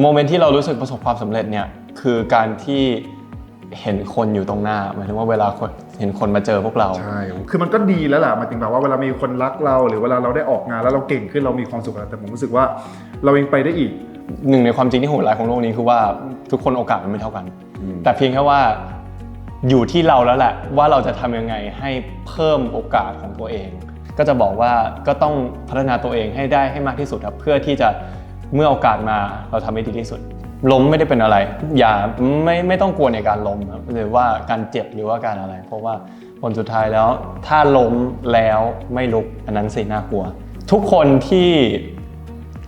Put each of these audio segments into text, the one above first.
โมเมนต์ที่เรารู้สึกประสบความสำเร็จเนี่ยคือการที่เห็นคนอยู่ตรงหน้าหมายถึงว่าเวลาคนเห็นคนมาเจอพวกเราใช่คือมันก็ดีแล้วแหละหมายถึงแบบว่าเวลามีคนรักเรา หรือเวลาเราได้ออกงานแล้วเราเก่งขึ้นเรามีความสุขแล้วแต่ผมรู้สึกว่าเรายังไปได้อีกหนึ่งในความจริงที่โหดร้ายของโลกนี้คือว่าทุกคนโอกาสมันไม่เท่ากันอืมแต่เพียงแค่ว่าอยู่ที่เราแล้วแหละว่าเราจะทำยังไงให้เพิ่มโอกาสของตัวเอง ก็จะบอกว่าก็ต้องพัฒนาตัวเองให้ได้ให้มากที่สุดครับเพื่อที่จะ เมื่อโอกาสมาเราทำให้ดีที่สุด ล้มไม่ได้เป็นอะไร อย่าไม่ไม่ต้องกลัวในการล้มครับหรือว่าการเจ็บหรือว่าการอะไร เพราะว่าผลสุดท้ายแล้ว ถ้าล้มแล้วไม่ลุกอันนั้นสิน่ากลัว ทุกคนที่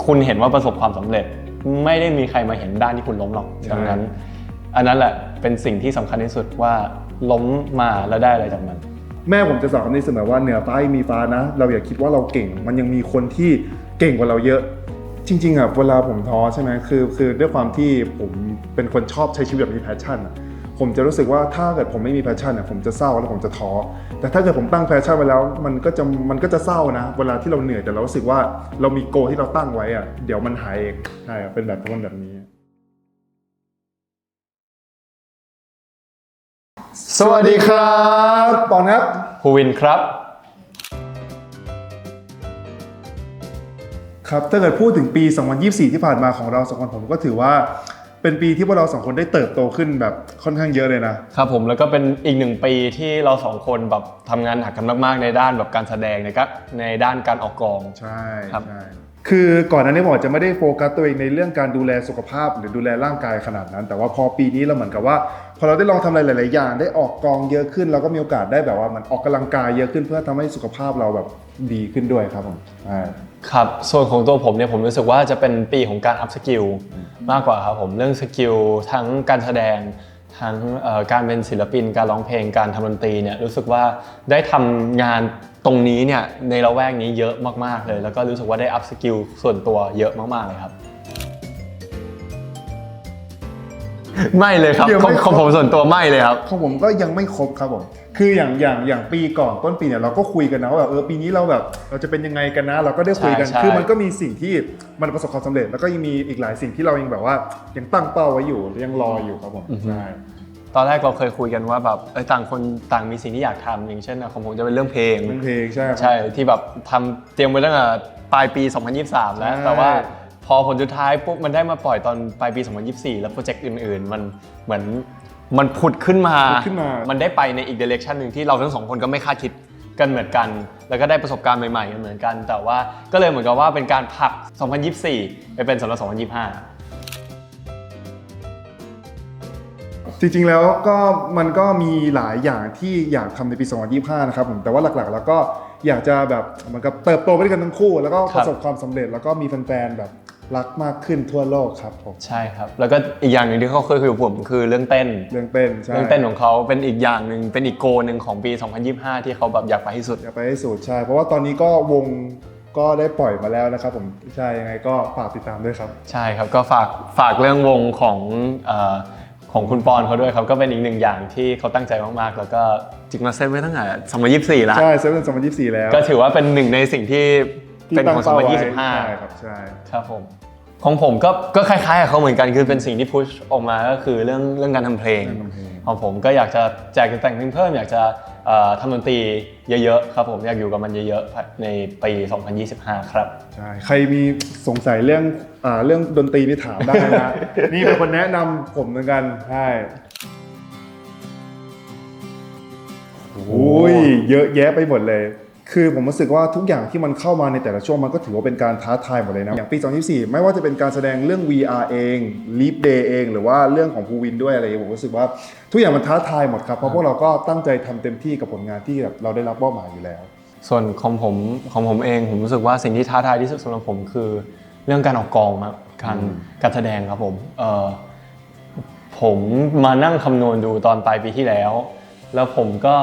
คุณเห็นว่าประสบความสำเร็จ ไม่ได้มีใครมาเห็นด้านที่คุณล้มหรอกดังนั้น อันนั้นแหละเป็นสิ่งที่สำคัญที่สุดว่าล้มมาแล้วได้อะไรจากมันแม่ผมจะสอนคำนี้เสมอว่าเหนือฟ้ามีฟ้านะ เราอย่าคิดว่าเราเก่ง มันยังมีคนที่เก่งกว่าเราเยอะ จริงๆอะเวลาผมท้อใช่ไหมคือคือด้วยความที่ผมเป็นคนชอบใช้ชีวิตแบบมีแพชชั่นอะผมจะรู้สึกว่าถ้าเกิดผมไม่มีแพชชั่นอะผมจะเศร้าแล้วผมจะท้อแต่ถ้าเกิดผมตั้งแพชชั่นไว้แล้ว มันก็จะมันก็จะเศร้านะ เวลาที่เราเหนื่อยแต่เรารู้สึกว่าเรามีโกที่เราตั้งไว้อะเดี๋ยวมันหายเองใช่ครับเป็นแบบคนแบบนี้ สวัสดีครับปอนครับภูวินครับ ครับถ้าเกิดพูดถึงปี 2024 ที่ผ่านมาของเราสองคนผมก็ถือว่าเป็นปีที่พวกเราสองคนได้เติบโตขึ้นแบบค่อนข้างเยอะเลยนะ ครับผมแล้วก็เป็นอีกหนึ่งปีที่เราสองคนแบบทำงานหนักกันมากๆในด้านแบบการแสดงนะครับในด้านการออกกอง ใช่ครับ ใช่คือก่อนหน้านี้ผมอาจจะไม่ได้โฟกัสตัวเองในเรื่องการดูแลสุขภาพ หรือดูแลร่างกายขนาดนั้น แต่ว่าพอปีนี้เราเหมือนกับว่า พอเราได้ลองทำอะไรหลาย ๆ อย่าง ได้ออกกองเยอะขึ้น เราก็มีโอกาสได้แบบว่ามันออกกำลังกายเยอะขึ้นเพื่อทำให้สุขภาพเราแบบดีขึ้นด้วยครับผมใช่ ครับ ส่วนของตัวผมเนี่ยผมรู้สึกว่าจะเป็นปีของการอัพสกิลมากกว่าครับผมเรื่องสกิลทั้งการแสดงทั้งเอ่อการเป็นศิลปิน การร้องเพลงการทำดนตรีเนี่ยรู้สึกว่าได้ทำงานตรงนี้เนี่ยในละแวกนี้เยอะมากๆเลย แล้วก็รู้สึกว่าได้อัพสกิลส่วนตัวเยอะมากๆเลยครับไม่เลยครับเดี๋ยวของไม่ของผมส่วนตัวไม่เลยครับของผมก็ยังไม่ครบครับผม คืออย่างอย่างอย่างปีก่อนต้นปีเนี่ยเราก็คุยกันนะว่าแบบเออปีนี้เราแบบเราจะเป็นยังไงกันนะ เราก็ได้คุยกันใช่ใช่ คือมันก็มีสิ่งที่มันประสบความสำเร็จ แล้วก็ยังมีอีกหลายสิ่งที่เรายังแบบว่ายังตั้งเป้าไว้อยู่ยังรออยู่ครับผมใช่ ตอนแรกเราเคยคุยกันว่าแบบเอยต่างคนต่างมีสิ่งที่อยากทำอย่างเช่นอะของผมจะเป็นเรื่องเพลง เป็นเพลงใช่ครับ ใช่ที่แบบทำเตรียมไว้ตั้งแต่ปลายปี 2023 แล้ว ใช่ แต่ว่าพอผลสุดท้ายปุ๊บมันได้มาปล่อยตอนปลายปี 2024 แล้วโปรเจกต์อื่นๆ มันเหมือน มันผุดขึ้นมา ผุดขึ้นมามันได้ไปในอีกเดเรคชันหนึ่งที่เราทั้งสองคนก็ไม่คาดคิดกันเหมือนกัน แล้วก็ได้ประสบการณ์ใหม่ๆกันเหมือนกัน แต่ว่าก็เลยเหมือนกับว่าเป็นการผลัก 2024 ไปเป็นสำหรับ 2025 จริงๆแล้วก็มันก็มีหลายอย่างที่อยากทำในปี 2025 นะครับผมแต่ว่าหลักๆ แล้วก็อยากจะแบบเหมือนกับเติบโตไปด้วยกันทั้งคู่ แล้วก็คปรับระสบความสำเร็จแล้วก็มีแฟนๆแบบ รักมากขึ้นทั่วโลกครับผมใช่ครับ แล้วก็อีกอย่างหนึ่งที่เขาเคยคุยกับผมคือเรื่องเต้น เรื่องเต้นใช่เรื่องเต้นของเขาเป็นอีกอย่างหนึ่งเป็นอีกโกหนึ่งของปี 2025 ที่เขาแบบอยากไปที่สุด อยากไปให้สุดใช่เพราะว่าตอนนี้ก็วงก็ได้ปล่อยมาแล้วนะครับผมใช่ยังไงก็ฝากติดตามด้วยครับ ใช่ครับก็ฝากฝากเรื่องวงของเอ่อของคุณปอนเขาด้วยครับก็เป็นอีกหนึ่งอย่างที่เขาตั้งใจมากๆ แล้วก็จริงมาเซ็ตไว้ตั้งแต่2024แล้วใช่เซเว่น2024แล้ว ก็ถือว่าเป็นหนึ่งในสิ่งที่ ที่เป็นของตั้เป้าไว้ใช่2025ครับใช่ ครับผมของผมก็ก็คล้ายๆกับเขาเหมือนกันคือเป็นสิ่งที่พุชออกมาก็คือเรื่องเรื่องการทำเพลง เรื่องทำเพลง ของผมก็อยากจะแจกแต่งเพลงเพิ่ม อยากจะเอ่อทำดนตรีเยอะๆครับผมอยากอยู่กับมันเยอะๆในปี 2025 ครับ ใช่ใครมีสงสัยเรื่องอ่าเรื่องดนตรีนี่ถามได้นะ นี่เป็นคนแนะนำผมเหมือนกันใช่โอ้ยเยอะแยะไปหมดเลย คือผมรู้สึกว่าทุกอย่างที่มันเข้ามาในแต่ละช่วงมันก็ถือว่าเป็นการท้าทายหมดเลยนะ อย่างปี 2024 ไม่ว่าจะเป็นการแสดงเรื่อง VR เอง Leap Day เอง หรือว่าเรื่องของภูวินด้วยอะไรอย่างเงี้ยผมรู้สึกว่าทุกอย่างมันท้าทายหมดครับ เพราะพวกเราก็ตั้งใจทำเต็มที่กับผลงานที่แบบเราได้รับมอบหมายอยู่แล้ว ส่วนของผมของผมเองผมรู้สึกว่าสิ่งที่ท้าทายที่สุดสำหรับผมคือ เรื่องการออกกองครับการอืมการแสดงครับผมเอ่อผมมานั่งคำนวณดูตอนปลายปีที่แล้ว แล้วผมก็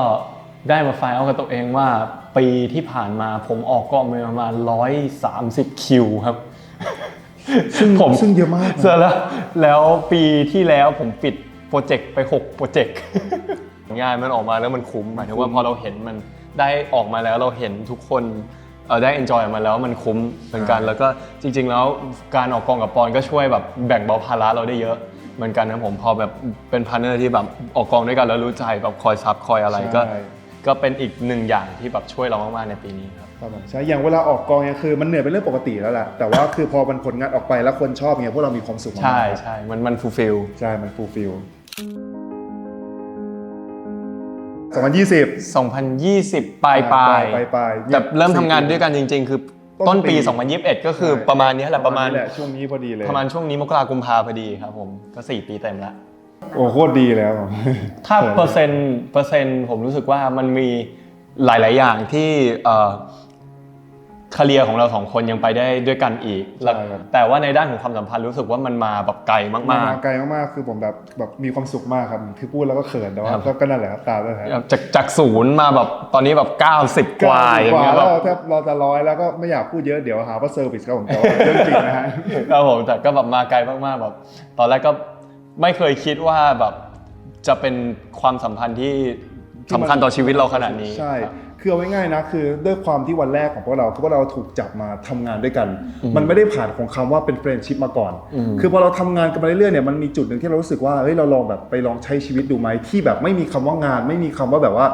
ได้มาไฟล์เอากับตัวเองว่า ปีที่ผ่านมาผมออกกองไปประมาณ130คิวครับ ซึ่งผมซึ่งเยอะมากนะ เสร็จแล้วแล้วปีที่แล้วผมปิดโปรเจกต์ไป 6 โปรเจกต์ งานมันออกมาแล้วมันคุ้มหมายถึงว่าพอเราเห็นมันได้ออกมาแล้วเราเห็นทุกคนเออได้ enjoy กับมันแล้วมันคุ้มเหมือนกันแล้วก็จริง ๆ แล้วการออกกองกับปอนก็ช่วยแบบแบ่งเบาภาระเราได้เยอะเหมือนกันนะผมพอแบบเป็นพาร์เนอร์ที่แบบออกกองด้วยกันแล้วรู้ใจแบบคอยซับคอยอะไรก็ ใช่ ก็เป็นอีกหนึ่งอย่างที่แบบช่วยเรามากๆในปีนี้ครับ ครับผมใช่อย่างเวลาออกกองเนี่ยคือมันเหนื่อยเป็นเรื่องปกติแล้วแหละแต่ว่าคือพอมันผลงานออกไปแล้วคนชอบเนี่ยพวกเรามีความสุขมากๆใช่ครับใช่มันมันฟูลฟิลใช่มันฟูลฟิล2020 2020 ปลายปลายปลายปลายแต่เริ่มทำงานด้วยกันจริง ๆ คือต้ต้นนปีปี 2021 ก็คือประมาณเนี้ยแหละประมาณนี้แหละช่วงนี้พอดีเลยประมาณช่วงนี้มกรากุมภาพอดีครับผมก็ 4 ปีเต็มแล้ว โอ้โคตรดีแล้ว ถ้าเปอร์เซ็นต์เปอร์เซ็นต์ผมรู้สึกว่ามันมีหลาย ๆ อย่างที่เอ่อคเรียของเราสองคนยังไปได้ด้วยกันอีกแล้วใช่ครับแต่ว่าในด้านของความสัมพันธ์รู้สึกว่ามันมาแบบไกลมามากไกลมากๆ คือผมแบบแบบมีความสุขมากครับคือพูดแล้วก็เขินแต่ว่าครับก็ก็นั่นแหละครับตามแล้วคๆรับจากจากศูนย์มาแบบตอนนี้แบบ 90 กว่าอย่างเงี้ยกแบว่าบแล้วแทบเราจะร้อยแล้วก็ไม่อยากพูดเยอะเดี๋ยวหาว่าเซอร์วิสครับผมแต่ว่าเรื่องจริงนะฮะครับผมแต่ก็แบบมาไกลมากๆแบบตอนแรกก็ ไม่เคยคิดว่าแบบจะเป็นความสัมพันธ์ที่สำคัญต่อชีวิตเราขนาดนี้ใช่ครับคือเอาง่ายๆนะ คือด้วยความที่วันแรกของพวกเราคือพวกเราถูกจับมาทำงานด้วยกัน มันไม่ได้ผ่านของคำว่าเป็นเฟรนชิพมาก่อนอืมคือพอเราทำงานกันมาเรื่อยๆเนี่ยมันมีจุดหนึ่งที่เรารู้สึกว่าเฮ้ยเราลองแบบไปลองใช้ชีวิตดูไหมที่แบบไม่มีคำว่างาน ไม่มีคำว่าแบบว่า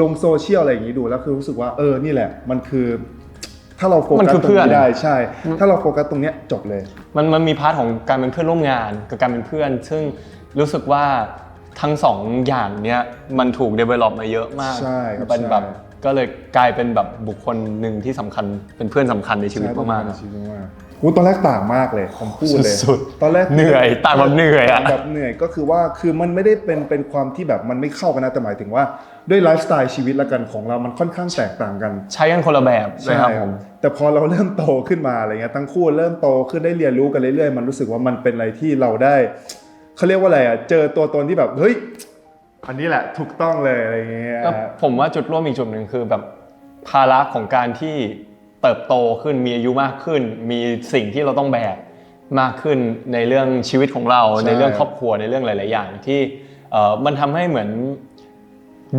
ลงโซเชียลอะไรอย่างนี้ดูแล้วคือรู้สึกว่าเออนี่แหละ มันคือ ถ้าเราโฟมันกัสคือตรเพื่งอนนี้ได้ใช่ ถ้าเราโฟกัสตรงเนี้ยจบเลย มันมันมีพาร์ทของการเป็นเพื่อนร่วมงานกับการเป็นเพื่อน ซึ่งรู้สึกว่าทั้งสองอย่างเนี้ยมันถูก develop มาเยอะมากใช่ครับเป็นแบบใช่ก็เลยกลายเป็นแบบบุคคลหนึ่งที่สำคัญเป็นเพื่อนสำคัญในชีวิตใช่มากในชีวิตมากๆ กูตอนแรกต่างมากเลยผมพูดเลยสุดตอนแรกเหนื่อยต่างแบบเหนื่อยอะแบบเหนื่อยก็คือว่าคือมันไม่ได้เป็นเป็นความที่แบบมันไม่เข้ากันนะแต่หมายถึงว่าด้วยไลฟ์สไตล์ชีวิตละกันของเรามันค่อนข้างแตกต่างกันๆใช้กันคนละแบบเลยครับผมแต่พอเราเริ่มโตขึ้นมาอะไรเงี้ยทั้งคู่เริ่มโตขึ้นได้เรียนรู้กันเรื่อยๆ มันรู้สึกว่ามันเป็นอะไรที่เราได้เขาเรียกว่าอะไรอะเจอตัวตนที่แบบเฮ้ยอันนี้แหละถูกต้องเลยอะไรเงี้ยแล้วผมว่าจุดร่วมอีกจุดหนึ่งคือแบบภาระของการที่ เติบโตขึ้นมีอายุมากขึ้น มีสิ่งที่เราต้องแบกมากขึ้นในเรื่องชีวิตของเราในเรื่องครอบครัวในเรื่องหลาย ๆ อย่างที่เอ่อมันทำให้เหมือน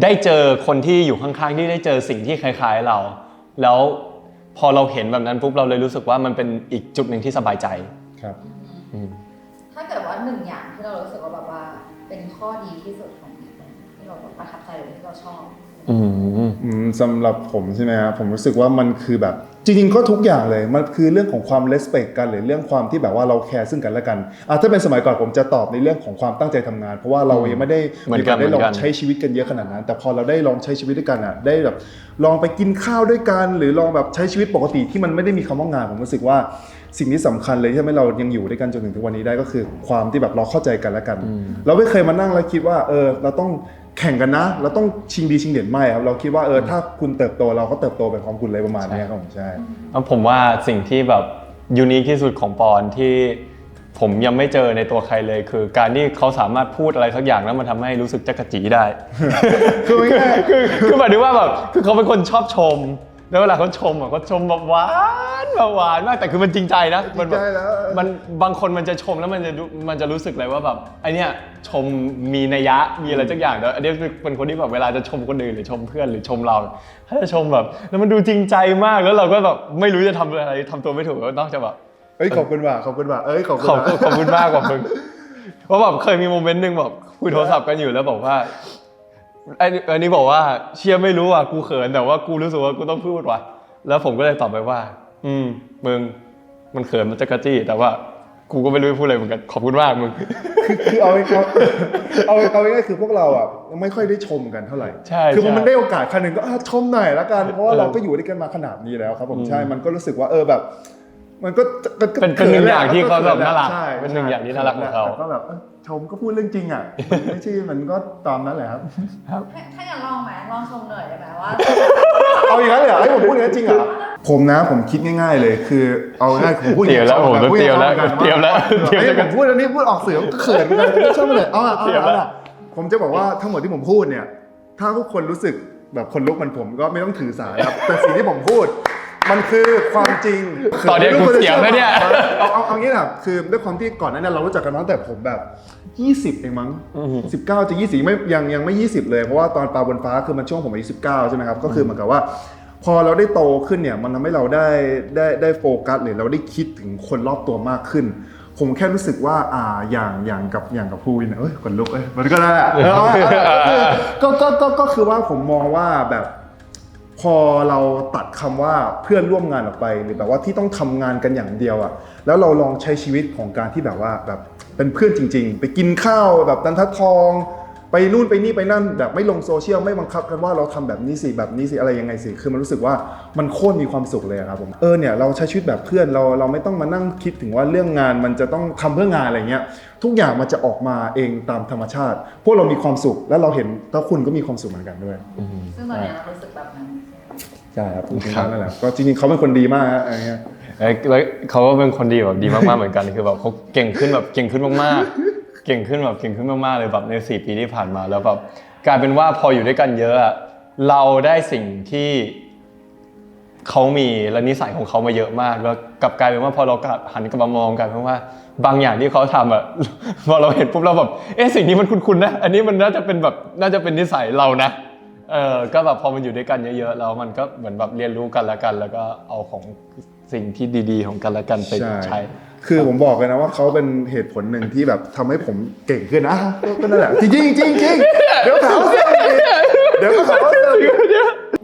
ได้เจอคนที่อยู่ข้าง ๆ ที่ได้เจอสิ่งที่คล้าย ๆ เรา แล้วพอเราเห็นแบบนั้นปุ๊บเราเลยรู้สึกว่ามันเป็นอีกจุดหนึ่งที่สบายใจครับ อืม ถ้าเกิดว่าหนึ่งอย่างที่เรารู้สึกว่าแบบว่าเป็นข้อดีที่สุดของอีกคนที่เราแบบประทับใจหรือที่เราชอบ อืม อืมสำหรับผมใช่ไหมครับผมรู้สึกว่ามันคือแบบ จริงๆก็ทุกอย่างเลยมันคือเรื่องของความเลสเปกกันหรือเรื่องความที่แบบว่าเราแคร์ซึ่งกันและกันอะถ้าเป็นสมัยก่อนผมจะตอบในเรื่องของความตั้งใจทำงาน เพราะว่าเรายังไม่ได้เหมือนกันได้ลอเหมือนกังนใช้ชีวิตกันเยอะขนาดนั้น แต่พอเราได้ลองใช้ชีวิตด้วยกันอะได้แบบลองไปกินข้าวด้วยกัน หรือลองแบบใช้ชีวิตปกติที่มันไม่ได้มีคำว่างานผมรู้สึกว่าสิ่งที่สำคัญเลยที่ทำให้เรายังอยู่ด้วยกันจนถึงทุกวันนี้ได้ก็คือ ความที่แบบเราเข้าใจกันและกัน เราไม่เคยมานั่งแล้วคิดว่าเออเราต้อง แข่งกันนะ เราต้องชิงดีชิงเด่นไม่ครับ เราคิดว่าเออถ้าคุณเติบโตเราก็เติบโตไปพร้อมคุณเลยประมาณเนี้ยครับผมใช่แล้วผมว่าสิ่งที่แบบยูนิคที่สุดของปอนที่ผมยังไม่เจอในตัวใครเลย คือการที่เขาสามารถพูดอะไรสักอย่างแล้วมันทำให้รู้สึกจักระจีได้ คือไม่ง่ายคือคือหมายถึงว่าแบบคือเขาเป็นคนชอบชม แล้วเวลาเขาชมอะเขาชมแบบหวานแบบหวานมากแต่คือมันจริงใจนะมันแบบจริงใจแล้ว มันบางคนมันจะชมแล้วมันจะรู้มันจะรู้สึกเลยว่าแบบไอเนี้ยชมมีนัยยะมีอะไรสักอย่างแต่อันนี้เป็นคนที่แบบเวลาจะชมคนอื่นหรือชมเพื่อนหรือชมเราถ้าจะชมแบบแล้วมันดูจริงใจมากแล้วเราก็แบบไม่รู้จะทำอะไรทำตัวไม่ถูกก็ต้องจะแบบ เอ้ยขอบคุณว่ะขอบคุณว่ะเอ้ยขอบคุณขอบว่ะ ขอบคุณมากกว่ามึงเพราะแบบเคยมีโมเมนต์หนึ่งแบบคุยโทรศัพท์กันอยู่แล้วบอกว่า ไอ้อันนี้บอกว่าเชียร์ไม่รู้อะกูเขินแต่ว่ากูรู้สึกว่ากูต้องพูดว่ะแล้วผมก็เลยตอบไปว่า อืมมึงมันเขินมันจะกระจี้ แต่ว่ากูก็ไม่รู้จะพูดอะไรเหมือนกันขอบคุณมากมึง คือเอาเอาเอาเอาง่ายๆคือพวกเราอะไม่ค่อยได้ชมกันเท่าไหร่ใช่คือพอใช่มันได้โอกาสครั้งหนึ่งก็อะชมหน่อยละกันเพราะว่าเออเราก็อยู่ด้วยกันมาขนาดนี้แล้วครับผมอืมใช่มันก็รู้สึกว่าเออแบบ มันก็ก็ก็เป็นเป็นหนึ่งอย่างที่เขาแบบขิน่ารักใช่เป็นหนึ่งอย่างที่น่ารักของเขา แต่ก็แบบเออ ชมก็พูดเรื่องจริงอะมันไม่ใช่มันก็ตามนั้นแหละครับ ถ้าถ้าอย่างลองไหมลองชมหน่อยได้ไหมว่า เอาอย่างนั้นเลยเหรอให้ผมพูดอย่างนั้นจริงเหรอผมนะผมคิดง่าย ๆ เลย คือเอาง่ายๆผมพูดอย่างนี้เตรียมแล้วผมชอบเตรียมแล้วพูดอย่างนี้เตรียมแล้วเตรียมแล้วผมพูดอันนี้พูดออกเสียงก็เขินเหมือนกันชอบเลยเอาอะเอาเตรียมอะแล้วเอาอะผมจะบอกว่าทั้งหมดที่ผมพูดเนี่ย ถ้าทุกคนรู้สึกแบบคนลุกเหมันผมก็ไม่ต้องถือสาครับแต่สิ่งที่ผมพูด มันคือความจริงตอนนี้กูเสียงแล้วเนี่ยเอาเอาเอางี้นะคือด้วยความที่ก่อนหน้านั้นเรารู้จักกันมาตั้งแต่ผมแบบ 20เองมั้ง19จะ20ไม่ยังยังไม่ 20 เลยเพราะว่าตอนปลาบนฟ้าคือมันช่วงผมอายุ19ใช่ไหมครับก็คือเหมือนกับว่า พอเราได้โตขึ้นเนี่ยมันทำให้เราได้ได้ได้โฟกัสหรือเราได้คิดถึงคนรอบตัวมากขึ้น ผมแค่รู้สึกว่าอ่าอย่างอย่างกับอย่างกับภูวินเอ้ยขนลุกเอ้ยมันก็ได้แหละเออก็ก็ก็ก็คือว่าผมมองว่าแบบ พอเราตัดคำว่าเพื่อนร่วมงานออกไป หรือแบบว่าที่ต้องทำงานกันอย่างเดียวอะ่ะแล้วเราลองใช้ชีวิตของการที่แบบว่าแบบเป็นเพื่อนจริง ๆ ไปกินข้าวแบบนันททอง ไปนู่นไปนี่ไปนั่น แบบไม่ลงโซเชียลไม่บังคับกันว่าเราทำแบบนี้สิแบบนี้สิอะไรยังไงสิคือมันรู้สึกว่ามันโคตรมีความสุขเลยอะครับผมเออเนี่ยเราใช้ชีวิตแบบเพื่อนเราเราไม่ต้องมานั่งคิดถึงว่าเรื่องงานมันจะต้องทำเพื่องานอะไรเงี้ยทุกอย่างมันจะออกมาเองตามธรรมชาติ พวกเรามีความสุข แล้วเราเห็นแล้วคุณก็มีความสุขเหมือนกันด้วยซึ่งตอนเนี้ยเรารู้สึกแบบนั้น ใช่ครับจริงครัๆบนั่นแหละก็จริงๆเขาเป็นคนดีมากฮะอะไรเงี้ยเอ้ยแล้วเขาก็เป็นคนดีแบบดีมากๆเหมือนกันคือแบบเขาเก่งขึ้นแบบเก่งขึ้นมากๆ เก่งขึ้นแบบเก่งขึ้นมากๆเลยแบบในสี่ปีที่ผ่านมาแล้วแบบกลายเป็นว่าพออยู่ด้วยกันเยอะอะเราได้สิ่งที่เขามีและนิสัยของเขามาเยอะมาก แล้วกลับกลายเป็นว่าพอเรากลับหันกลับมามองกันเพราะว่าบางอย่างที่เขาทำอะพอเราเห็นปุ๊บเราแบบเอ๊ะสิ่งนี้มันคุ้นๆนะ อันนี้มันน่าจะเป็นแบบน่าจะเป็นนิสัยเรานะ เออก็แบบพอมันอยู่ด้วยกันเยอะๆแล้วมันก็เหมือนแบบเรียนรู้กันและกัน แล้วก็เอาของสิ่งที่ดี ๆ ของกันและกันไปใช้คือผมบอกเลยนะว่าเขาเป็นเหตุผลหนึ่งที่แบบทำให้ผมเก่งขึ้นนะก็ก็นั่นแหละจริงๆจริงๆจริงๆเดี๋ยวถามว่าเซอร์อีกเดี๋ยวก็ถามว่าเซอร์อีก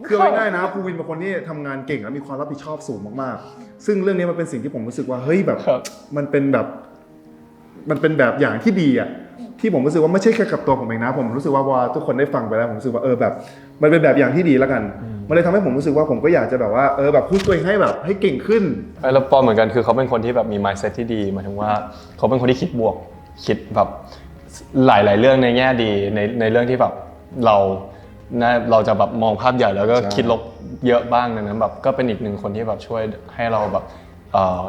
คือเอาง่ายๆนะภูวินเป็นคนที่ทำงานเก่งและมีความรับผิดชอบสูงมากๆ ซึ่งเรื่องนี้มันเป็นสิ่งที่ผมรู้สึกว่าเฮ้ยแบบ ครับ มันเป็นแบบ มันเป็นแบบอย่างที่ดีอะ ที่ผมรู้สึกว่าไม่ใช่แค่กับตัวผมเองนะ ผมรู้สึกว่าพอทุกคนได้ฟังไปแล้ว ผมรู้สึกว่าเออแบบ มันเป็นแบบอย่างที่ดีแล้วกัน มันเลยทำให้ผมรู้สึกว่าผมก็อยากจะแบบว่าเออแบบพูดตัวเองให้แบบให้เก่งขึ้นแล้วปอเหมือนกันคือเขาเป็นคนที่แบบมี mindset ที่ดีหมายถึงว่าเขาเป็นคนที่คิดบวกคิดแบบหลาย ๆ เรื่องในแง่ดีในในเรื่องที่แบบเรานะเราจะแบบมองภาพใหญ่แล้วก็ใช่คิดลบเยอะบ้างดังนั้นแบบก็เป็นอีกหนึ่งคนที่แบบช่วยให้เราแบบเอ่อ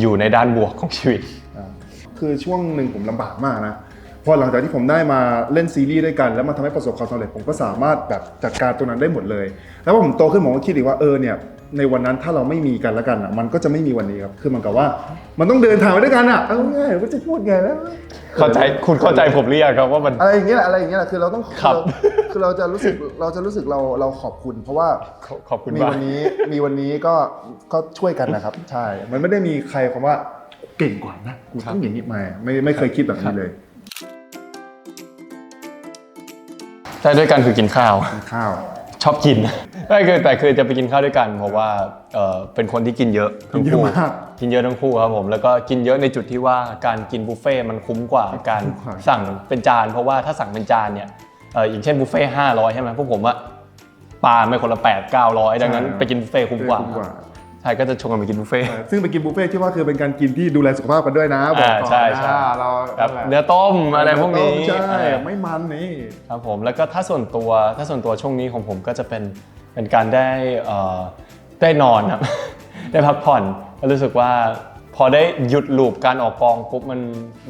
อยู่ในด้านบวกของชีวิตอ่าคือช่วงหนึ่งผมลำบากมากนะ พอหลังจากที่ผมได้มาเล่นซีรีส์ด้วยกัน แล้วมันทำให้ประสบความสำเร็จผมก็สามารถแบบจัดการตรงนั้นได้หมดเลย แล้วพอผมโตขึ้นผมก็คิดอีกว่าเออเนี่ยในวันนั้นถ้าเราไม่มีกันแล้วกันอะมันก็จะไม่มีวันนี้ครับคือเหมันกับว่า มันต้องเดินทางไปด้วยกันอะเอาง่ายๆว่าจะพูดไงแล้วเข้าใจคุณเข้าใจผมหรือยังครับว่ามันอะไรอย่างเงี้ยแหละอะไรอย่างเงี้ยแหละคือเราต้องครับเราคือเราจะรู้สึกเราจะรู้สึกเราเราขอบคุณ เพราะว่าขอขอบคุณมีมากวันนี้มีวันนี้ก็ก็ช่วยกันนะครับ ใช่ มันไม่ได้มีใครคำว่าเก่งกว่านะกูต้องอย่างนี้มาไม่ไม่เคยคิดแบบนี้เลย ใช่ด้วยกันคือกินข้าว กินข้าว ชอบกิน ไม่คือแต่คือจะไปกินข้าวด้วยกัน เพราะว่าเอ่อเป็นคนที่กินเยอะทั้งกินคู่เยอะมากกินเยอะทั้งคู่ครับผมแล้วก็กินเยอะในจุดที่ว่าการกินบุฟเฟ่ต์มันคุ้มกว่าการคุ้มกว่า สั่งเป็นจาน เพราะว่าถ้าสั่งเป็นจานเนี่ยเอ่ออย่างเช่นบุฟเฟ่ห้าร้อยใช่ไหมพวกผมอะปลาไม่คนละแปดเก้าร้อยดังนั้น ไปกินบุฟเฟ่ต์คุ้มกว่าคุ้มกว่า ใช่ก็จะชวนกันไปกินบุฟเฟ่ต์ ซึ่งไปกินบุฟเฟ่ที่ว่าคือเป็นการกินที่ดูแลสุขภาพกันด้วยนะบอกก่อนอ่าใช่ใช่นะเราแบบเนื้อต้มอะไรพวกนี้ใช่อ่า ไม่มันนี่ ครับผมแล้วก็ถ้าส่วนตัวถ้าส่วนตัวช่วงนี้ของผมก็จะเป็นเป็นการได้เอ่อได้นอนครับ ได้พักผ่อนแล้วรู้สึกว่าพอได้หยุดลูปการออกกองปุ๊บมัน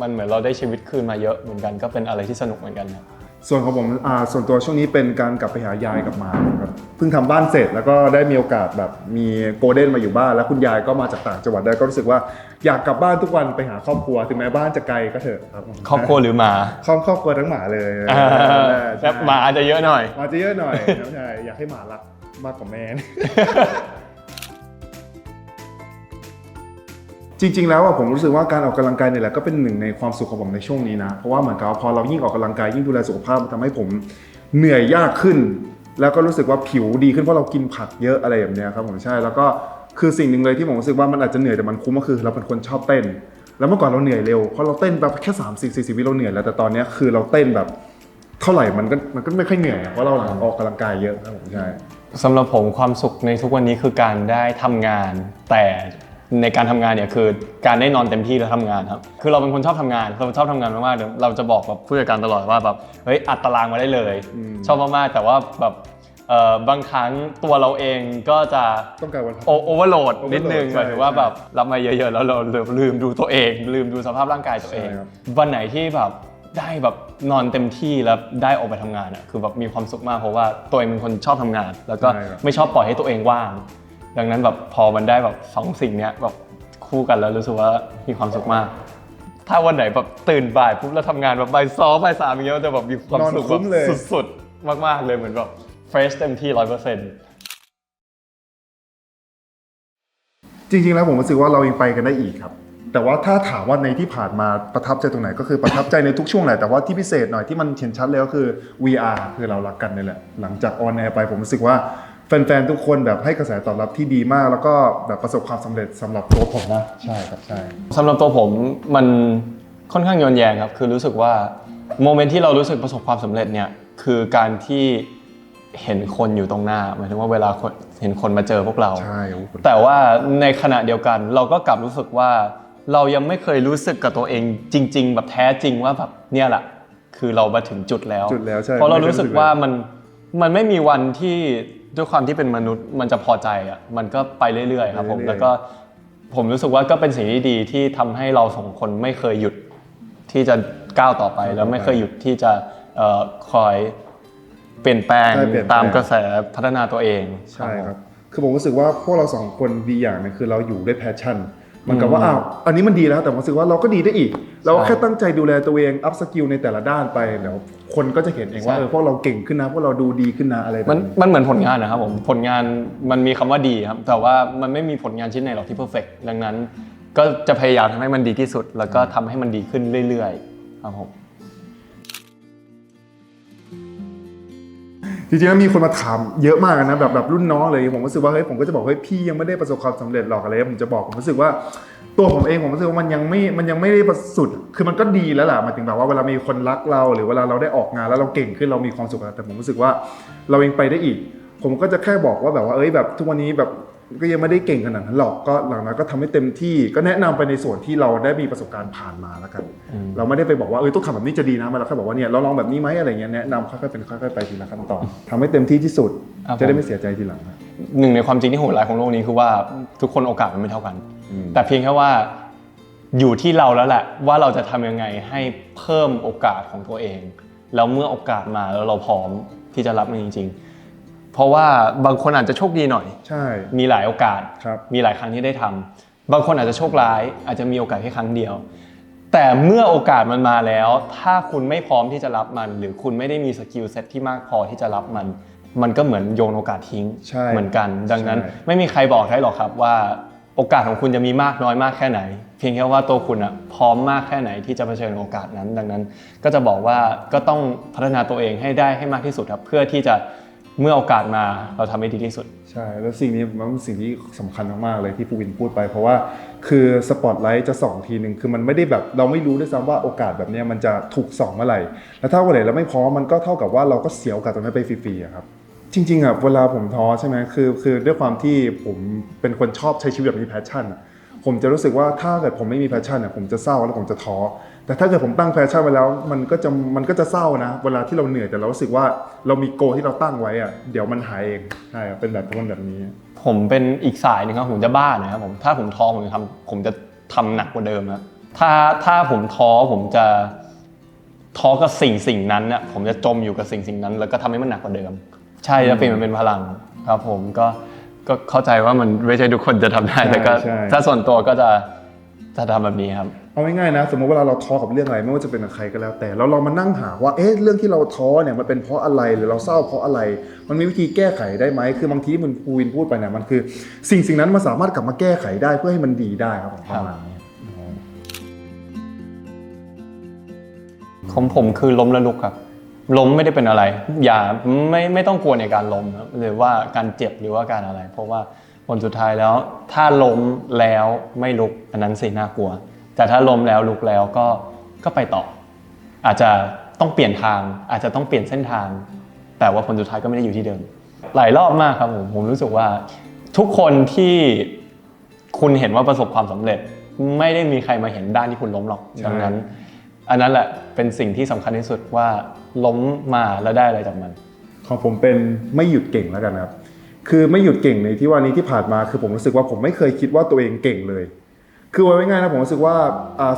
มันเหมือนเราได้ชีวิตคืนมาเยอะเหมือนกันก็เป็นอะไรที่สนุกเหมือนกันครับ ส่วนของผมอ่าส่วนตัวช่วงนี้เป็นการกลับไปหายายกับหมาครับเพิ่งทำบ้านเสร็จแล้วก็ได้มีโอกาสแบบมีโกลเด้นมาอยู่บ้านแล้วคุณยายก็มาจากต่างจังหวัดได้ก็รู้สึกว่าอยากกลับบ้านทุกวันไปหาครอบครัวถึงแม้บ้านจะไกลก็เถอะครับผมครอบครัวหรือหมาครอบครอบครัวทั้งหมาเลยอ่าใช่แล้วหมาอาจจะเยอะหน่อยหมาจะเยอะหน่อยใช่อยากให้หมารักมากกว่าแม่ จริง ๆ แล้วอะผมรู้สึกว่าการออกกำลังกายเนี่ยแหละก็เป็นหนึ่งในความสุขของผมในช่วงนี้นะ เพราะว่าเหมือนกับว่าพอเรายิ่งออกกำลังกายยิ่งดูแลสุขภาพมันทำให้ผมเหนื่อยยากขึ้น แล้วก็รู้สึกว่าผิวดีขึ้นเพราะเรากินผักเยอะอะไรแบบนี้ครับผมใช่แล้วก็คือสิ่งหนึ่งเลยที่ผมรู้สึกว่ามันอาจจะเหนื่อยแต่มันคุ้มก็คือ เราเป็นคนชอบเต้น แล้วเมื่อก่อนเราเหนื่อยเร็วเพราะเราเต้นแบบแค่3 4 4วิเราเหนื่อยแล้วแต่ตอนนี้คือเราเต้นแบบเท่าไหร่มันก็มันก็ไม่ค่อยเหนื่อยเพราะเราออกกำลังกายเยอะครับผมใช่สำหรับผมความสุขในทุกวันนี้คือการได้ทำงานแต่ ในการทำงานเนี่ยคือการได้นอนเต็มที่แล้วทำงานครับคือเราเป็นคนชอบทำงานเราชอบทำงานมากๆเดี๋ยวเราจะบอกแบบผู้จัดการตลอดว่าแบบเฮ้ยอัดตารางมาได้เลยอืมชอบมากๆแต่ว่าแบบเอ่อบางครั้งตัวเราเองก็จะต้องการวันพักโอเวอร์โหลดนิดนึง overload หมายถึงว่าแบบรับมาเยอะๆ แล้วเราลืมดูตัวเอง ลืมดูสภาพร่างกายตัวเองใช่ครับวันไหนที่แบบได้แบบนอนเต็มที่แล้วได้ออกไปทำงานอะคือแบบมีความสุขมากเพราะว่าตัวเองเป็นคนชอบทำงาน แล้วก็ไม่ชอบปล่อยให้ตัวเองว่าง ดังนั้นแบบพอมันได้แบบสองสิ่งเนี้ยแบบคู่กันแล้วรู้สึกว่ามีความสุขมาก ถ้าวันไหนแบบตื่นบ่ายปุ๊บแล้วทำงานแบบบ่ายสองบ่ายสามอย่างเงี้ยมันจะแบบมีความสุขนอนคุ้แบบมเลยสุดๆ มากๆเลยเหมือนแบบเฟรชเต็มที่ร้อยเปอร์เซ็นต์ จริงๆแล้วผมรู้สึกว่าเรายังไปกันได้อีกครับ แต่ว่าถ้าถามว่าในที่ผ่านมาประทับใจตรงไหนก็คือประทับใจในทุกช่วงแหละแต่ว่าที่พิเศษหน่อยที่มันเห็นชัดเลยก็คือ VR คือเรารักกันนี่แหละ หลังจากออนแอร์ไปผมรู้สึกว่า แฟนๆทุกคนแบบให้กระแสตอบรับที่ดีมาก แล้วก็แบบประสบความสำเร็จสำหรับตัวผมนะใช่ครับใช่ สำหรับตัวผมมันค่อนข้างย้อนแยงครับ คือรู้สึกว่าโมเมนต์ที่เรารู้สึกประสบความสำเร็จเนี่ยคือการที่เห็นคนอยู่ตรงหน้าหมายถึงว่าเวลาคนเห็นคนมาเจอพวกเรา ใช่โอ้โห แต่ว่าในขณะเดียวกันเราก็กลับรู้สึกว่า เรายังไม่เคยรู้สึกกับตัวเองจริง ๆ แบบแท้จริงว่าแบบเนี่ยแหละคือเรามาถึงจุดแล้วจุดแล้วใช่เพราะเรารู้สึกว่าไม่เคยรู้สึกเลยมันมันไม่มีวันที่ ด้วยความที่เป็นมนุษย์มันจะพอใจอะมันก็ไปเรื่อยๆครับผมไปเรื่อยๆ แล้วก็ผมรู้สึกว่าก็เป็นสิ่งที่ดีที่ทำให้เราสองคนไม่เคยหยุดที่จะก้าวต่อไป แล้วไม่เคยหยุดที่จะเอ่อคอยเปลี่ยนแปลงใช่เปลี่ยนแปลง ตามกระแสพัฒนาตัวเองใช่ผมครับ คือผมรู้สึกว่าพวกเราสองคนดีอย่างหนึงคือเราอยู่ด้วยแพชชั่น มันกับอืมว่าอ้าวอันนี้มันดีแล้วแต่ผมรู้สึกว่าเราก็ดีได้อีก เราก็ใช่แค่ตั้งใจดูแลตัวเองอัพสกิลในแต่ละด้านไปเดี๋ยวคนก็จะเห็นเองว่าใช่เออพวกเราเก่งขึ้นนะพวกเราดูดีขึ้นนะอะไรแบบมันนี้มันเหมือนผลงานนะครับผมผลงานมันมีคำว่าดีครับแต่ว่ามันไม่มีผลงานชิ้นไหนหรอกที่เพอร์เฟกดังนั้น ก็จะพยายามทำให้มันดีที่สุด แล้วก็ทำให้มันดีขึ้นเรื่อยๆครับผมจริงๆแล้วมีคนมาถามเยอะมากนะแบบแบบรุ่นน้องเลยผมรู้สึกว่าเฮ้ยผมก็จะบอกเฮ้ยพี่ยังไม่ได้ประสบความสำเร็จหรอกอะไรผมจะบอกผมรู้สึกว่า ตัวผมเองผมรู้สึกว่ามันยังไม่มันยังไม่ได้ประสุด คือมันก็ดีแล้วล่ะหมายถึงแบบว่าเวลามีคนรักเรา หรือเวลาเราได้ออกงานแล้วเราเก่งขึ้นเรามีความสุขแล้วแต่ผมรู้สึกว่าเราเองไปได้อีก ผมก็จะแค่บอกว่าแบบว่าเอ้ยแบบทุกวันนี้แบบก็ยังไม่ได้เก่งขนาดนั้นหรอกก็หลังนั้นก็ทำให้เต็มที่ ก็แนะนำไปในส่วนที่เราได้มีประสบการณ์ผ่านมาแล้วกันอืมเราไม่ได้ไปบอกว่าเออต้องทำแบบนี้จะดีนะมาเราแค่บอกว่าเนี่ยเราลองแบบนี้ไหมอะไรเงี้ยแนะนำค่อยๆเป็นค่อยๆไปทีละขั้นตอนทำให้เต็มที่ที่สุดครับจะได้ผมไม่เสียใจทีหลังครับหนึ่งในความจริงที่โหดร้ายของโลกนี้คือว่าทุกคนโอกาสมันไม่เท่ากันอืม แต่เพียงแค่ว่าอยู่ที่เราแล้วแหละว่าเราจะทำยังไงให้เพิ่มโอกาสของตัวเองแล้วเมื่อโอกาสมาแล้วเราพร้อมที่จะรับมันจริง ๆ เพราะว่าบางคนอาจจะโชคดีหน่อย ใช่ มีหลายโอกาส ครับ มีหลายครั้งที่ได้ทำบางคนอาจจะโชคร้าย อาจจะมีโอกาสแค่ครั้งเดียว แต่เมื่อโอกาสมันมาแล้ว ถ้าคุณไม่พร้อมที่จะรับมัน หรือคุณไม่ได้มีสกิลเซ็ตที่มากพอที่จะรับมัน มันก็เหมือนโยนโอกาสทิ้งใช่เหมือนกัน ดังนั้นใช่ ไม่มีใครบอกได้หรอกครับว่า โอกาสของคุณจะมีมากน้อยมากแค่ไหน เพียงแค่ว่าตัวคุณอะพร้อมมากแค่ไหนที่จะเผชิญโอกาสนั้น ดังนั้น ก็จะบอกว่าก็ต้องพัฒนาตัวเองให้ได้ให้มากที่สุดครับเพื่อที่จะเมื่อโอกาสมาเราทำให้ดีที่สุด ใช่ แล้วสิ่งนี้มันเป็นสิ่งที่สำคัญมากๆเลยที่ภูวินพูดไป เพราะว่าคือสปอตไลท์จะส่องทีหนึ่งคือมันไม่ได้แบบเราไม่รู้ด้วยซ้ำว่าโอกาสแบบนี้มันจะถูกส่องเมื่อไหร่แล้วถ้าวันไหนเราไม่พร้อมมันก็เท่ากับว่าเราก็เสียโอกาสตรงนั้นไปฟรีๆครับ จริงๆอะเวลาผมท้อใช่ไหมคือคือด้วยความที่ผมเป็นคนชอบใช้ชีวิตแบบมีแพชชั่นอะผมจะรู้สึกว่าถ้าเกิดผมไม่มีแพชชั่นอะผมจะเศร้าแล้วผมจะท้อแต่ถ้าเกิดผมตั้งแพชชั่นไว้แล้ว มันก็จะมันก็จะเศร้านะ เวลาที่เราเหนื่อยแต่เรารู้สึกว่าเรามีโกที่เราตั้งไว้อะเดี๋ยวมันหายเองใช่เป็นแบบคนแบบนี้ ผมเป็นอีกสายหนึ่งครับผมจะบ้าหนะครับผมถ้าผมท้อผมจะทำผมจะทำหนักกว่าเดิมครับถ้าถ้าผมท้อผมจะท้อกับสิ่งสิ่งนั้นน่ะผมจะจมอยู่กับสิ่งสิ่งนั้น แล้วก็ทำให้มันหนักกว่าเดิม ใช่แล้วเปลี่ยนมันเป็นพลังครับผมก็ก็เข้าใจว่ามันไม่ใช่ทุกคนจะทำได้ใช่แต่ก็ใช่ ถ้าส่วนตัวก็จะจะทำแบบนี้ครับ เอาง่ายๆนะ สมมติเวลาเราท้อกับเรื่องอะไรไม่ว่าจะเป็นกับใครก็แล้วแต่เราลองมานั่งหาว่าเอ๊ะเรื่องที่เราท้อเนี่ยมันเป็นเพราะอะไรหรือเราเศร้าเพราะอะไร มันมีวิธีแก้ไขได้ไหมคือบางทีมันภูวินพูดไปเนี่ยมันคือ สิ่งสิ่งนั้นมันสามารถกลับมาแก้ไขได้เพื่อให้มันดีได้ครับผมประมาณนี้ ของผมคือล้มแล้วลุกครับ ล้มไม่ได้เป็นอะไร อย่าไม่ไม่ต้องกลัวในการล้มครับหรือว่าการเจ็บหรือว่าการอะไร เพราะว่าผลสุดท้ายแล้ว ถ้าล้มแล้วไม่ลุกอันนั้นสิน่ากลัว แต่ถ้าล้มแล้วลุกแล้วก็ก็ไปต่อ อาจจะต้องเปลี่ยนทาง อาจจะต้องเปลี่ยนเส้นทาง แต่ว่าผลสุดท้ายก็ไม่ได้อยู่ที่เดิม หลายรอบมากครับผมผมรู้สึกว่า ทุกคนที่คุณเห็นว่าประสบความสำเร็จ ไม่ได้มีใครมาเห็นด้านที่คุณล้มหรอกดังนั้น อันนั้นแหละเป็นสิ่งที่สำคัญที่สุดว่าล้มมาแล้วได้อะไรจากมัน ของผมเป็นไม่หยุดเก่งแล้วกันครับคือไม่หยุดเก่งในที่ว่านี้ที่ผ่านมาคือผมรู้สึกว่าผมไม่เคยคิดว่าตัวเองเก่งเลย คือไว่ง่ายนะผมรู้สึกว่า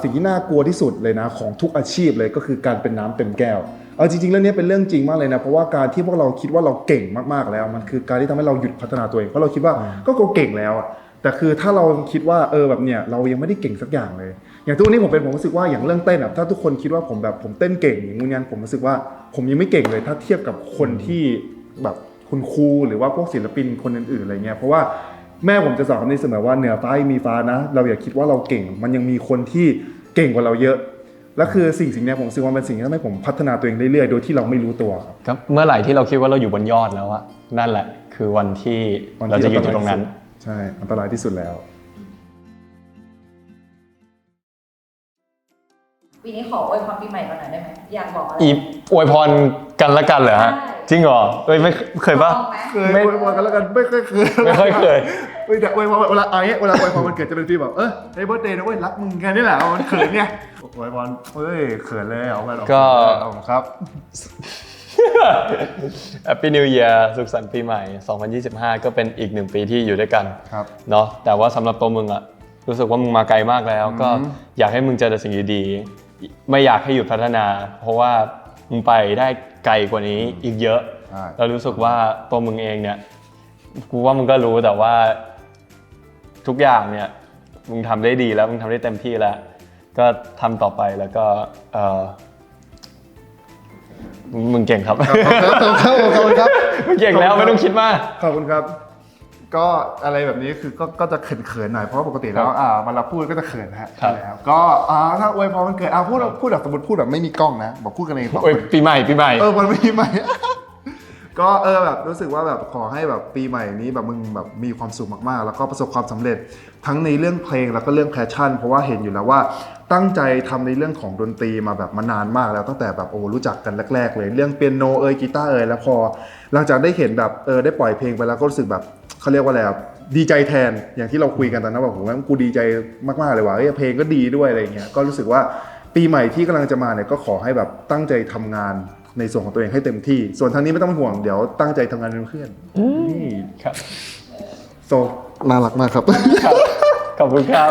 สิ่งที่น่ากลัวที่สุดเลยนะของทุกอาชีพเลยก็คือการเป็นน้ำเต็มแก้วเอาจริงๆเรื่องนี้เป็นเรื่องจริงมากเลยนะเพราะว่าการที่พวกเราคิดว่าเราเก่งมากๆแล้ว มันคือการที่ทำให้เราหยุดพัฒนาตัวเองเพราะเราคิดว่าก็เก่งแล้วอะแต่คือถ้าเราคิดว่าเออแบบเนี้ยเรายังไม่ได้เก่งสักอย่างเลย อย่างทุกวันนี้ผมเป็นผมรู้สึกว่าอย่างเรื่องเต้นอะถ้าทุกคนคิดว่าผมแบบผมเต้นเก่งอย่างงู้นงั้นผมรู้สึกว่าผมยังไม่เก่งเลย ถ้าเทียบกับคนที่แบบคุณครูหรือว่าพวกศิลปินคนอื่นๆอะไรเงี้ยเพราะว่าแม่ผมจะสอนคำนี้เสมอว่าเหนือฟ้ายังมีฟ้านะ เราอย่าคิดว่าเราเก่ง มันยังมีคนที่เก่งกว่าเราเยอะและคือสิ่งสิ่งเนี้ยผมรู้สึกว่าเป็นสิ่งที่ทำให้ผมพัฒนาตัวเองเรื่อยๆโดยที่เราไม่รู้ตัวครับครับเมื่อไหร่ที่เราคิดว่าเราอยู่บนยอดแล้วอะนั่นแหละ คือวันที่วันเราที่จะอยู่ตรงนั้น ใช่ อันตรายที่สุดแล้ว ปีนี้ขออวยพรปีใหม่ก่อนหน่อยได้ไหมอยากบอกอะไรอีอวยพรกันละกันเหรอฮะใช่จริงเหรอเอ้ยไม่เคยปะลองไหมเคยไม่ อวยพรกันแล้วกันไม่เคยเคยไม่ค่อยเคย เฮ้ยแต่อวยพรเวลาเอาเงี้ยเวลาอวยพรมันเกิดจะเป็นฟีลแบบเออในเบิร์ดเดย์นะเว้ยรักมึงแค่นี้แหละเอามันเขินไงอวยพรเฮ้ยเขินเลยเอาไปหรอกก็ เอาครับ Happy New Year สุขสันต์ปีใหม่ 2025 ก็เป็นอีกหนึ่งปีที่อยู่ด้วยกันครับ เนาะแต่ว่าสำหรับตัวมึงอะรู้สึกว่ามึงมาไกลมากแล้ว ก็อยากให้มึงเจอแต่สิ่งดีๆ ไม่อยากให้หยุดพัฒนา เพราะว่ามึงไปได้ไกลกว่านี้อีกเยอะ ใช่ เรารู้สึกว่าตัวมึงเองเนี่ย กูว่ามึงก็รู้แต่ว่า ทุกอย่างเนี่ย มึงทำได้ดีแล้วมึงทำได้เต็มที่แล้ว ก็ทำต่อไปแล้วก็เออมึงเก่งครับ ขอบคุณครับ มึงเก่งแล้วไม่ต้องคิดมาก ขอบคุณครับ ก็อะไรแบบนี้คือก็ก็จะเขินๆหน่อยเพราะว่าปกติแล้วอ่าเวลาพูดก็จะเขินนะฮะครับใช่แล้วก็อ่าถ้าอวยพรมันเกิดอ่าพูดพูดแบบสมมติพูดแบบไม่มีกล้องนะบอกพูดกันเองสองโอ้ยคนปีใหม่ปีใหม่ เออวันปีใหม่ ก็เออแบบรู้สึกว่าแบบขอให้แบบปีใหม่นี้แบบมึงแบบมีความสุขมากๆ แล้วก็ประสบความสำเร็จทั้งในเรื่องเพลงแล้วก็เรื่องแพชชั่น เพราะว่าเห็นอยู่แล้วว่าตั้งใจทำในเรื่องของดนตรีมาแบบมานานมากแล้วตั้งแต่แบบโอ้รู้จักกันแรกๆเลย เรื่องเปียโนเอยกีตาร์เอยแล้วพอ หลังจากได้เห็นแบบเออได้ปล่อยเพลงไปแล้วก็รู้สึกแบบเขาเรียกว่าอะไรดีใจแทนอย่างที่เราคุยกันตอนนั้นแบบผมว่ากูดีใจมากๆเลยว่ะเอ้ยเพลงก็ดีด้วยอะไรเงี้ยก็รู้สึกว่าปีใหม่ที่กำลังจะมาเนี่ยก็ขอให้แบบตั้งใจทำงาน ในส่วนของตัวเองให้เต็มที่ ส่วนทางนี้ไม่ต้องห่วงเดี๋ยวตั้งใจทำงานเป็นเพื่อนนี่ครับโซน่ารักมากครับ ขอบคุณครับ